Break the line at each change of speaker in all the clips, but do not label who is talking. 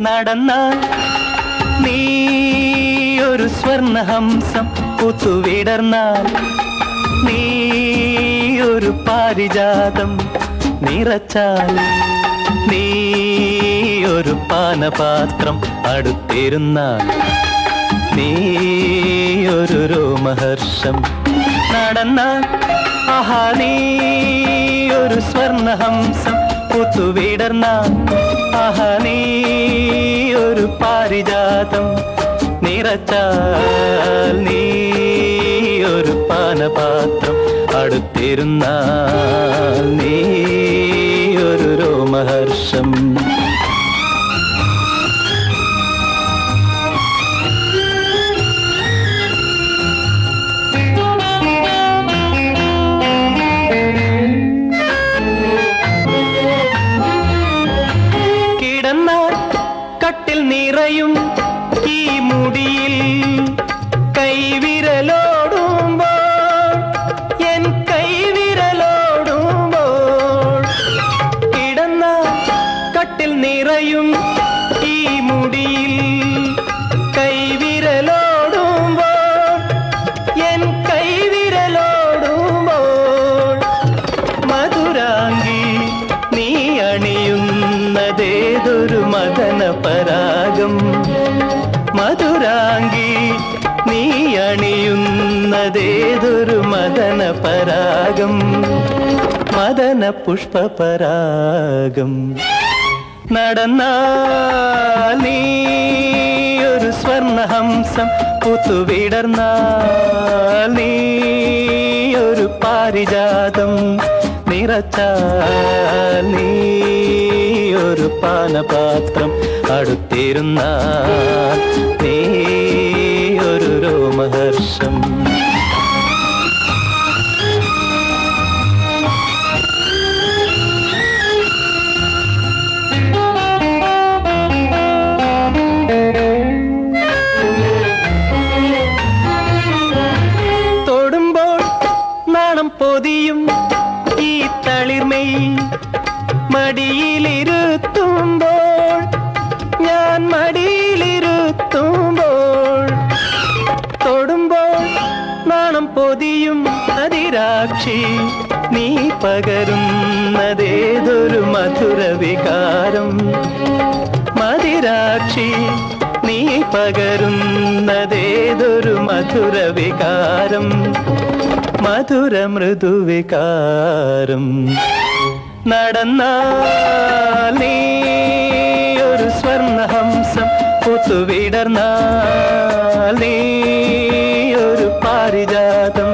നടന്നാൽ നീ ഒരു സ്വർണഹംസം പുത്തുവിടർന്നാൽ നീ ഒരു പാരിജാതം നിറച്ചാൽ നീ ഒരു പാനപാത്രം അടുത്തിരുന്നാൽ നീ ഒരു രോമഹർഷം നടന്നാൽ ആഹാ നീ ഒരു സ്വർണഹംസം പുത്തുവിടർന്നാൽ ആഹാ ഒരു പാരിജാതം നിറച്ചാൽ നീ ഒരു പാനപാത്രം അടുത്തിരുന്ന നീ ഒരു രോമഹർഷം. നിറയും ഈ മുടിയിൽ കൈവിരലോടുമ്പോൾ എൻ കൈവിരലോടുമ്പോൾ മധുരാങ്കി നീ അണിയുന്നതേതൊരു മദന പരാഗം? മധുരാങ്കി നീ അണിയുന്നതേതൊരു മദന പരാഗം? മദന പുഷ്പപരാഗം നടന്നാൽ നീ ഒരു സ്വർണഹംസം പുത്തുവിടർന്ന നീ ഒരു പാരിജാതം നിറച്ചാൽ നീ ഒരു പാനപാത്രം അടുത്തിരുന്നാൽ നീ ഒരു രോമഹർഷം. മടിയിലിരുത്തുമ്പോൾ ഞാൻ മടിയിലിരുത്തുമ്പോൾ തൊടുമ്പോൾ നാണം പൊതിയും അതിരാക്ഷി നീ പകരുന്നതേതൊരു മധുര വികാരം? മതിരാക്ഷി നീ പകരുന്നതേതൊരു മധുര വികാരം? മധുര മൃദുവികാരം നടന്നാൽ നീ ഒരു സ്വർണഹംസം പുത്തുവിടർന്നാൽ ഒരു പാരിജാതം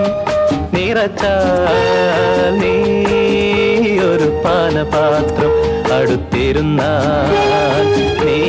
നിറച്ചാൽ ഒരു പാനപാത്രം അടുത്തിരുന്നാൽ നീ